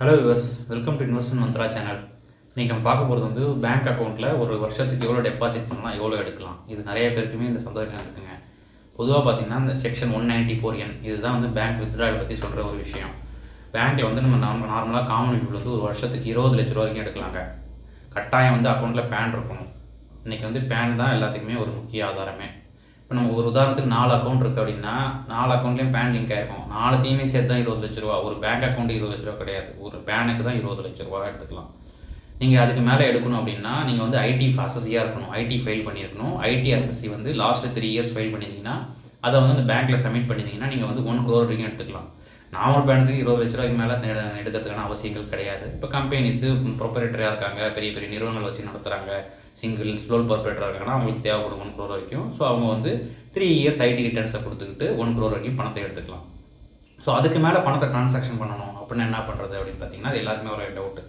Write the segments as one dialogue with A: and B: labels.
A: Hello viewers welcome to investment mantra channel இன்றைக்கி நம்ம பார்க்க போகிறது வந்து பேங்க் அக்கௌண்ட்டில் ஒரு வருஷத்துக்கு எவ்வளோ டெபாசிட் பண்ணலாம் எவ்வளோ எடுக்கலாம்? இது நிறைய பேருக்குமே இந்த சந்தோஷம் இருக்குங்க. பொதுவாக பார்த்தீங்கன்னா இந்த section one ninety four N இதுதான் வந்து பேங்க் வித்ட்ராயல் பற்றி சொல்கிற ஒரு விஷயம். பேங்க்கில் வந்து நம்ம நார்ம நார்மலாக காமன் பீப்புள் வந்து ஒரு வருஷத்துக்கு இருபது லட்ச ரூபா வரைக்கும் எடுக்கலாங்க. கட்டாயம் வந்து அக்கௌண்ட்டில் பேன் இருக்கணும். இன்றைக்கி வந்து பேன் தான் எல்லாத்துக்குமே ஒரு முக்கிய ஆதாரமே. இப்போ நம்ம ஒரு உதாரணத்துக்கு நாலு அக்கௌண்ட் இருக்குது அப்படின்னா நாலு அக்கௌண்ட்லேயும் பேன் லிங்க் ஆகிருக்கும் நாலுத்தையுமே சேர்த்து தான் இருபது லட்ச ரூபா. ஒரு பேங்க் அக்கௌண்ட் இருபது லட்ச ரூபா கிடையாது. ஒரு பேனுக்கு தான் இருபது லட்ச ரூபா எடுத்துக்கலாம். நீங்கள் அதுக்கு மேலே எடுக்கணும் அப்படின்னா நீங்கள் வந்து ஐடி அசஸியாக இருக்கணும். ஐடி ஃபைல் பண்ணியிருக்கணும். ஐடி அசஸி வந்து லாஸ்ட்டு த்ரீ இயர்ஸ் ஃபைல் பண்ணியிருந்தீங்கன்னா அதை வந்து அந்த பேங்க்கில் சப்மிட் பண்ணியிருந்தீங்கன்னா நீங்கள் வந்து ஒன் குரோர் வரைக்கும் எடுத்துக்கலாம். நார்மல் பேண்ட்ஸுக்கு இருபது லட்ச ரூபாய்க்கு மேலே எடுக்கிறதுக்கான அவசியங்கள் கிடையாது. இப்போ கம்பெனிஸு ப்ரொப்பரேட்டராக இருக்காங்க. பெரிய பெரிய நிறுவனங்கள் வச்சு நடத்துகிறாங்க சிங்கிள் ஸ்லோல் ப்ரொப்பரேட்டராக இருக்காங்கன்னா அவங்களுக்கு தேவைப்படும் ஒன் க்ரோர் வரைக்கும். ஸோ அவங்க வந்து த்ரீ இயர்ஸ் ஐடி ரிட்டர்ன்ஸை கொடுத்துக்கிட்டு ஒன் க்ரோர் வரைக்கும் பணத்தை எடுத்துக்கலாம். ஸோ அதுக்கு மேலே பணத்தை ட்ரான்சாக்ஷன் பண்ணணும். அப்படின்னு என்ன பண்ணுறது அப்படின்னு பார்த்தீங்கன்னா அது எல்லாருமே ஒரு டவுட்டு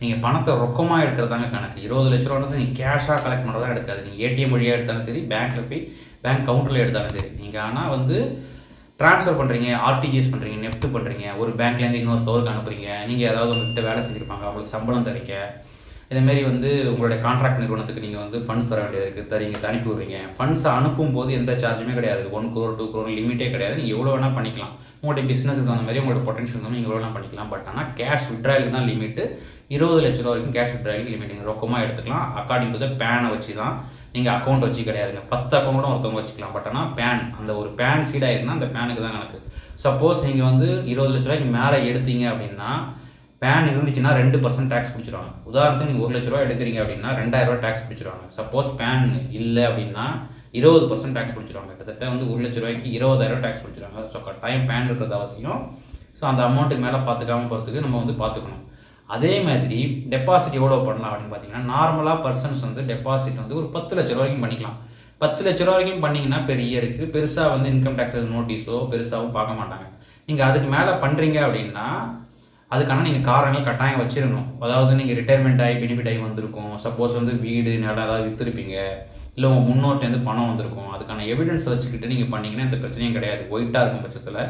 A: நீங்கள் பணத்தை ரொக்கமாக எடுக்கிறதாங்க கணக்கு. இருபது லட்ச ரூபா வந்து நீங்கள் கேஷாக கலெக்ட் பண்ணுறதா எடுக்காது. நீங்கள் ஏடிஎம் வழியாக எடுத்தாலும் சரி பேங்க்கில் போய் பேங்க் கவுண்டரில் எடுத்தாலும் சரி. நீங்கள் ஆனால் வந்து ட்ரான்ஸ்ஃபர் பண்ணுறீங்க ஆர்டிஜிஎஸ் பண்ணுறீங்க நெஃப்ட் பண்ணுறீங்க ஒரு பேங்க்லேருந்து இன்னொரு தோருக்கு அனுப்புறீங்க. நீங்கள் ஏதாவது உங்கள்கிட்ட வேலை செஞ்சுருப்பாங்க அவங்களுக்கு சம்பளம் தரீங்க இதேமாரி வந்து உங்களுடைய கான்ட்ராக்ட் நிறுவனத்துக்கு நீங்கள் வந்து ஃபண்ட்ஸ் தர வேண்டியது இருக்குது தரீங்க அனுப்பி விடுறீங்க. ஃபண்ட்ஸை அனுப்பும்போது எந்த சார்ஜுமே கிடையாது. ஒன் குரோர் டூ குரோர் லிமிட்டே கிடையாது. நீங்கள் எவ்வளோ வேணால் பண்ணிக்கலாம். உங்களுடைய பிஸ்னஸுக்கு தகுந்த மாதிரி உங்களோட பொட்டன்ஷியல் தகுந்த நீங்கள் எவ்வளோ வேணால் பண்ணிக்கலாம். பட் ஆனால் கேஷ் விட்ராயலுக்கு தான் லிமிட்டு இருபது லட்ச ரூபா வரைக்கும் கேஷ் விட்ராயலுக்கு லிமிட் நீங்கள் ரொக்கமாக எடுத்துக்கலாம். அக்கார்டிங் டு த பேனை வச்சு தான் நீங்கள் அக்கௌண்ட் வச்சு கிடையாதுங்க. பத்து அக்கௌண்ட்டும் ஒருத்தவங்க வச்சுக்கலாம். பட் ஆனால் பேன் அந்த ஒரு பேன் சீடாக ஆயிருக்குன்னா அந்த பேனுக்கு தான் கணக்கு. சப்போஸ் நீங்கள் வந்து இருபது லட்ச ரூபாய்க்கு மேலே எடுத்தீங்க அப்படின்னா பேன் இருந்துச்சுன்னா ரெண்டு பர்சன்ட் டேக்ஸ் பிடிச்சிருவாங்க. உதாரணத்துக்கு நீங்கள் ஒரு லட்ச ரூபா எடுக்கிறீங்க அப்படின்னா ரெண்டாயிரம் ரூபா டேக்ஸ் பிடிச்சிருவாங்க. சப்போஸ் பேன் இல்லை அப்படின்னா இருபது பர்சன்ட் டேக்ஸ் பிடிச்சிருவாங்க. கிட்டத்தட்ட வந்து ஒரு லட்ச ரூபாய்க்கு இருபதாயிரம் டேக்ஸ் பிடிச்சிருவாங்க. ஸோ கட்டாயம் பேன் இருக்கிறது அவசியம். ஸோ அந்த அமௌண்ட்டுக்கு மேலே பார்த்துக்காம போகிறதுக்கு நம்ம வந்து பார்த்துக்கணும் அதே மாதிரி டெபாசிட் எவ்வளோ பண்ணலாம் அப்படின்னு பார்த்தீங்கன்னா நார்மலாக பர்சன்ஸ் வந்து டெபாசிட் வந்து ஒரு பத்து லட்ச ரூபா வரைக்கும் பண்ணிக்கலாம். பத்து லட்ச ரூபா வரைக்கும் பண்ணிங்கன்னா பெரிய இயருக்கு பெருசாக வந்து இன்கம் டேக்ஸ் நோட்டீஸோ பெருசாகவும் பார்க்க மாட்டாங்க. நீங்கள் அதுக்கு மேலே பண்ணுறீங்க அப்படின்னா அதுக்கான நீங்கள் காரணங்கள் கட்டாயம் வச்சிடணும் அதாவது நீங்கள் ரிட்டையர்மெண்ட் ஆகி பெனிஃபிட் ஆகி வந்திருக்கும். சப்போஸ் வந்து வீடு நிலம் ஏதாவது விற்றுருப்பீங்க இல்லை உங்கள் முன்னோட்டேருந்து பணம் வந்திருக்கும். அதுக்கான எவிடன்ஸ் வச்சுக்கிட்டு நீங்கள் பண்ணிங்கன்னா எந்த பிரச்சனையும் கிடையாது. ஒயிட்டாக இருக்கும் பட்சத்தில்.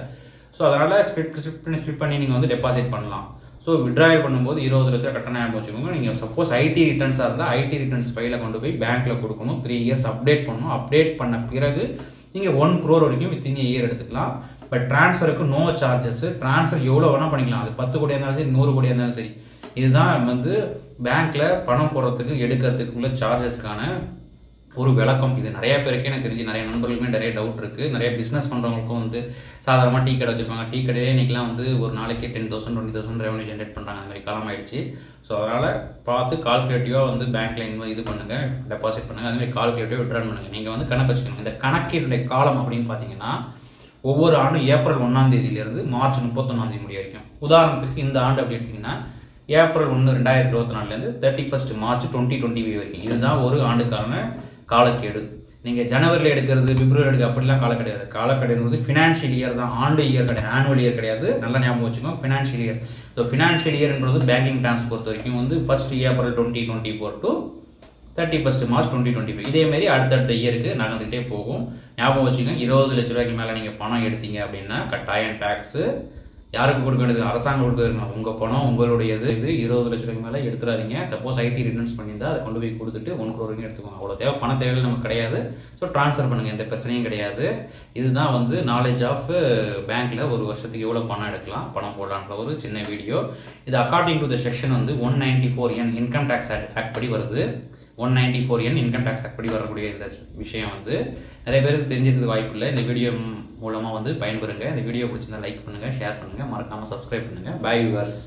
A: ஸோ அதனால் ஸ்பிட் ஸ்பிட் பண்ணி ஸ்பிட் பண்ணி நீங்கள் வந்து டெபாசிட் பண்ணலாம். ஸோ விட்ராயல் பண்ணும்போது இருபது லட்சம் கட்டணம் ஞாபகம் வச்சுக்கோங்க. நீங்கள் சப்போஸ் ஐடி ரிட்டர்ன்ஸாக இருந்தால் ஐடி ரிட்டர்ன்ஸ் ஃபைலை கொண்டு போய் பேங்க்கில் கொடுக்கணும். த்ரீ இயர்ஸ் அப்டேட் பண்ணணும். அப்டேட் பண்ண பிறகு நீங்கள் ஒன் க்ரோர் வரைக்கும் வித்தின் இயர் எடுத்துக்கலாம். இப்போ ட்ரான்ஸ்ஃபருக்கு நோ சார்ஜஸ் ட்ரான்ஸ்ஃபர் எவ்வளோ வேணால் பண்ணிக்கலாம். அது பத்து கோடியாக இருந்தாலும் சரி நூறு கோடியாக இருந்தாலும் சரி. இதுதான் வந்து பேங்க்கில் பணம் போடுறதுக்கு எடுக்கிறதுக்கு உள்ள சார்ஜஸ்க்கான ஒரு விளக்கம். இது நிறைய பேருக்கு எனக்கு தெரிஞ்சு நிறைய நண்பர்களுக்குமே நிறைய டவுட் இருக்குது நிறைய பிஸ்னஸ் பண்ணுறவங்களுக்கும் வந்து சாதாரணமாக டீ கடை வச்சுருப்பாங்க. டீ கடையே இன்றைக்கெலாம் வந்து ஒரு நாளைக்கு ten thousand twenty thousand revenue generate பண்ணுறாங்க அந்த மாதிரி காலம் ஆயிடுச்சு. ஸோ அதனால் பார்த்து கால்குலேட்டிவாக வந்து பேங்க்கில் இன்வெ இது பண்ணுங்கள் டெபாசிட் பண்ணுங்கள் அதுமாதிரி கால்குலேட்டிவாக விட்ரான் பண்ணுங்கள் நீங்கள் வந்து கணக்கு வச்சுக்கணும். இந்த கணக்கினுடைய காலம் அப்படின்னு பார்த்தீங்கன்னா ஒவ்வொரு ஆண்டும் ஏப்ரல் ஒன்றாம் தேதியிலிருந்து மார்ச் முப்பத்தொன்னாம் தேதி முடிய வரைக்கும். உதாரணத்துக்கு இந்த ஆண்டு அப்படி எடுத்திங்கன்னா ஏப்ரல் ஒன்று ரெண்டாயிரத்தி இருபத்தி நாலுலேருந்து thirty first March twenty twenty வரைக்கும். இதுதான் ஒரு ஆண்டுக்கான காலக்கேடு. நீங்கள் ஜனவரியில் எடுக்கிறது பிப்ரவரி எடுக்க அப்படிலாம் காலம் கிடையாது. காலக்கெடுங்கிறது ஃபினான்ஷியல் இயர் தான். ஆண்டு இயர் கிடையாது. ஆனுவல் இயர் கிடையாது. நல்லா ஞாபகம் வச்சுக்கோங்க ஃபினான்ஷியல் இயர் ஸோ ஃபினான்ஷியல் இயர்ன்றது பேங்கிங் ட்ரான்ஸ் பொறுத்த வரைக்கும் வந்து first April twenty twenty four to thirty first March twenty twenty five இதேமாரி அடுத்தடுத்த இயருக்கு நடந்துகிட்டே போகும். ஞாபகம் வச்சுக்கோங்க இருபது லட்ச ரூபாய்க்கு மேலே நீங்கள் பணம் எடுத்தீங்க அப்படின்னா கட்டாயம் டேக்ஸு யாருக்கு கொடுக்க வேண்டியது அரசாங்கம் கொடுக்க உங்கள் பணம் உங்களுடையது. இது இருபது லட்ச ரூபாய்க்கு மேலே எடுத்துடாதீங்க சப்போஸ் ஐடி ரிட்டர்ன்ஸ் பண்ணியிருந்தால் அதை கொண்டு போய் கொடுத்துட்டு ஒன் க்ரோர் வரைக்கும் எடுத்துக்கோங்க. அவ்வளோ தேவை. பண தேவைகள் நமக்கு கிடையாது. ஸோ ட்ரான்ஸ்ஃபர் பண்ணுங்கள் எந்த பிரச்சனையும் கிடையாது. இதுதான் வந்து நாலேஜ் ஆஃப் பேங்க்கில் ஒரு வருஷத்துக்கு எவ்வளோ பணம் எடுக்கலாம்? பணம் போடலான்ற ஒரு சின்ன வீடியோ இது அக்கார்டிங் டு த செக்ஷன் வந்து one ninety four N income tax act படி வருது. One ninety four N income tax எப்படி வரக்கூடிய இந்த விஷயம் வந்து நிறைய பேருக்கு தெரிஞ்சிருக்கிறது வாய்ப்பு இல்லை இந்த வீடியோ மூலமாக வந்து பயன்பெறுங்க. இந்த வீடியோ பிடிச்சிருந்தா லைக் பண்ணுங்கள் ஷேர் பண்ணுங்கள் மறக்காமல் சப்ஸ்கிரைப் பண்ணுங்கள் பை யூவர்ஸ்